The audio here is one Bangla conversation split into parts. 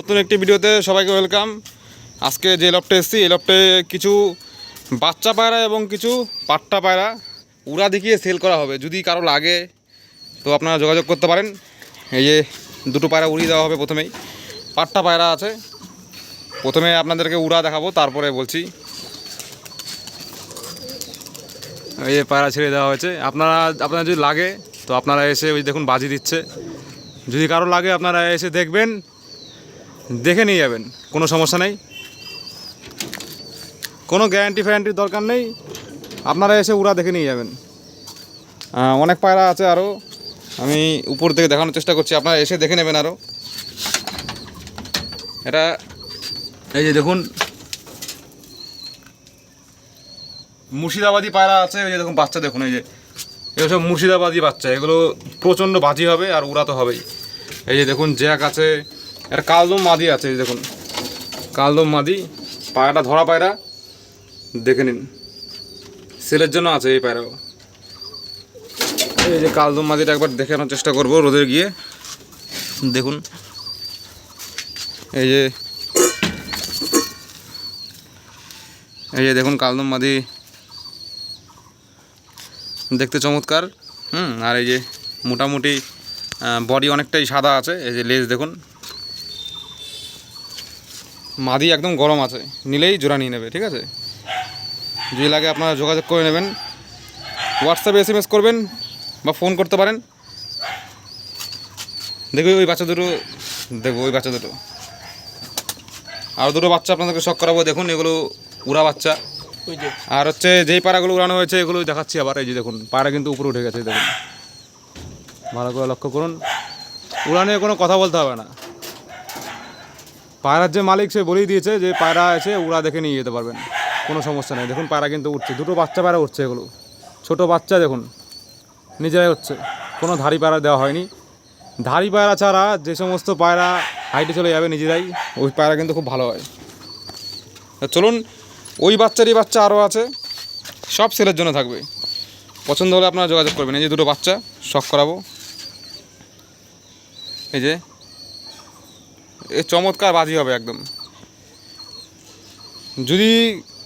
নতুন একটি ভিডিওতে সবাইকে ওয়েলকাম। আজকে যে লফটে এসেছি, এই লফটে কিছু বাচ্চা পায়রা এবং কিছু পাট্টা পায়রা উড়া দেখিয়ে সেল করা হবে, যদি কারও লাগে তো আপনারা যোগাযোগ করতে পারেন। এই যে দুটো পায়রা উড়িয়ে দেওয়া হবে প্রথমেই। পাট্টা পায়রা আছে। প্রথমে আপনাদেরকে উড়া দেখাবো, তারপরে বলছি। এই পায়রা ছেড়ে দেওয়া হয়েছে। আপনারা আপনারা যদি লাগে, তো আপনারা এসে ওই দেখুন বাজি দিচ্ছে। যদি কারও লাগে, আপনারা এসে দেখবেন। দেখে নিয়ে যাবেন, কোনো সমস্যা নেই। কোনো গ্যারান্টি ফ্যারান্টির দরকার নেই, আপনারা এসে উড়া দেখে নিয়ে যাবেন। অনেক পায়রা আছে আরও আমি উপর থেকে দেখানোর চেষ্টা করছি, আপনারা এসে দেখে নেবেন আরও এটা, এই যে দেখুন, মুর্শিদাবাদি পায়রা আছে, এই যে দেখুন বাচ্চা দেখুন, এই যে, এগুলো সব মুর্শিদাবাদি বাচ্চা, এগুলো প্রচণ্ড বাজি হবে আর উড়া তো হবেই। এই যে দেখুন জ্যাক আছে একটা কালদম মাদি আছে দেখুন। কালদম মাদি। পায়রাটা, ধরা পায়রা। দেখে নিন। সেলের জন্য আছে এই পায়রাও। এই যে কালদম মাদিটা একবার দেখে আনার চেষ্টা করব রোদে গিয়ে। দেখুন। এই যে। এই যে দেখুন কালদম মাদি। দেখতে চমৎকার। হুম, আর এই যে মোটামুটি বডি অনেকটাই সাদা আছে। এই যে লেজ দেখুন। মাদি একদম গরম আছে নিলেই জোড়া নিয়ে নেবে ঠিক আছে? যদি লাগে আপনারা যোগাযোগ করে নেবেন হোয়াটসঅ্যাপে এস এম এস করবেন বা ফোন করতে পারেন। দেখবে ওই বাচ্চা দুটো দেখব ওই বাচ্চা দুটো। আর দুটো বাচ্চা আপনাদেরকে শখ করাবো দেখুন এগুলো উড়া বাচ্চা। আর হচ্ছে যেই পাড়াগুলো উড়ানো হয়েছে এগুলো দেখাচ্ছি আবার এই যে দেখুন পাড়া কিন্তু উপরে উঠে গেছে দেখুন। ভালো করে লক্ষ্য করুন। উড়ানে কোনো কথা বলতে হবে না। পায়রার যে মালিক সে বলেই দিয়েছে যে পায়রা এসে উড়া দেখে নিয়ে যেতে পারবেন। কোনো সমস্যা নেই। দেখুন, পায়রা কিন্তু উঠছে। দুটো বাচ্চা পায়রা উঠছে এগুলো। ছোট বাচ্চা, দেখুন, নিজেরাই হচ্ছে কোনো ধাড়ি পায়রা দেওয়া হয়নি। ধাড়ি পায়রা ছাড়া যে সমস্ত পায়রা হাইটে চলে যাবে নিজেরাই, ওই পায়রা কিন্তু খুব ভালো হয়। চলুন, ওই বাচ্চারই বাচ্চা আরও আছে। সব সেলের জন্য থাকবে। পছন্দ হলে আপনারা যোগাযোগ করবেন। এই যে দুটো বাচ্চা, শখ করাবো। এই যে এ চমৎকার বাজি হবে একদম। যদি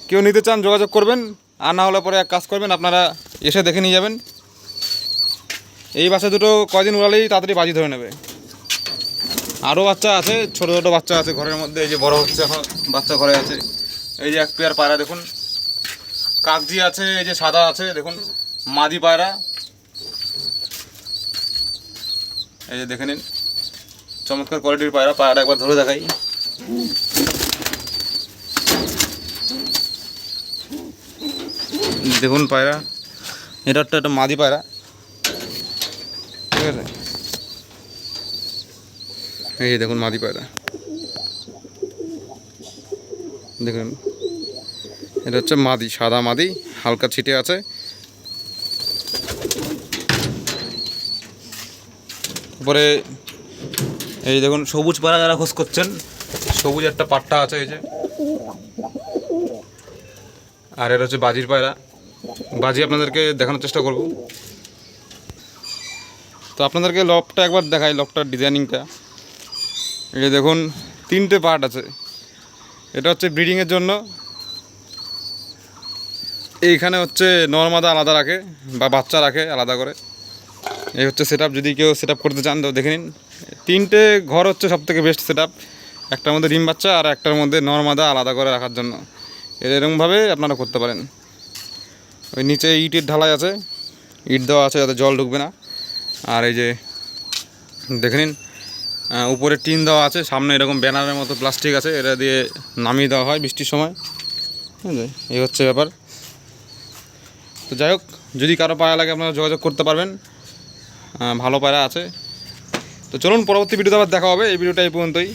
কেউ নিতে চান যোগাযোগ করবেন, আর না হলে পরে এক কাজ করবেন, আপনারা এসে দেখে নিয়ে যাবেন। এই বাচ্চা দুটো কয়দিন উড়ালেই তাড়াতাড়ি বাজি ধরে নেবে। আরও বাচ্চা আছে, ছোটো ছোটো বাচ্চা আছে ঘরের মধ্যে, এই যে বড় হচ্ছে এখন, বাচ্চা ঘরে আছে। এই যে এক পেয়ার পায়রা, দেখুন। কাগজি আছে, এই যে সাদা আছে, দেখুন। মাদি পায়রা। এই যে দেখে নিন। চমৎকার কোয়ালিটির পায়রা পায়রা একবার ধরে দেখাই। দেখুন পায়রা, এটা একটা একটা মাদি পায়রা। ঠিক আছে? এই দেখুন মাদি পায়রা। দেখুন, এটা হচ্ছে মাদি, সাদা মাদি, হালকা ছিটে আছে। তারপরে এই দেখুন, সবুজ পাড়া যারা খোঁজ করছেন, সবুজ একটা পাট্টা আছে এই যে। আর এটা হচ্ছে বাজির পায়রা। বাজি আপনাদেরকে দেখানোর চেষ্টা করব। তো আপনাদেরকে লবটা একবার দেখাই লবটার ডিজাইনিংটা। এই যে দেখুন, তিনটে পার্ট আছে। এটা হচ্ছে ব্রিডিংয়ের জন্য। এইখানে হচ্ছে নর্মাদা আলাদা রাখে, বা বাচ্চা রাখে আলাদা করে। এই হচ্ছে সেট যদি কেউ সেট করতে চান তো দেখে নিন। তিনটে ঘর হচ্ছে সব থেকে বেস্ট সেট একটার মধ্যে ডিম বাচ্চা আর একটার মধ্যে নর্মাদা আলাদা করে রাখার জন্য। এরকমভাবে আপনারা করতে পারেন। ওই নিচে ইটের ঢালাই আছে। ইট দেওয়া আছে যাতে জল ঢুকবে না। আর এই যে, দেখে নিন উপরে টিন দেওয়া আছে। সামনে এরকম ব্যানারের মতো প্লাস্টিক আছে। এটা দিয়ে নামিয়ে দেওয়া হয় বৃষ্টির সময়। এই হচ্ছে ব্যাপার। তো যাই হোক, যদি কারও পায়রা লাগে আপনারা যোগাযোগ করতে পারবেন। ভালো পায়রা আছে। তো চলুন পরবর্তী ভিডিওতে আবার দেখা হবে। এই ভিডিওটা এই পর্যন্তই।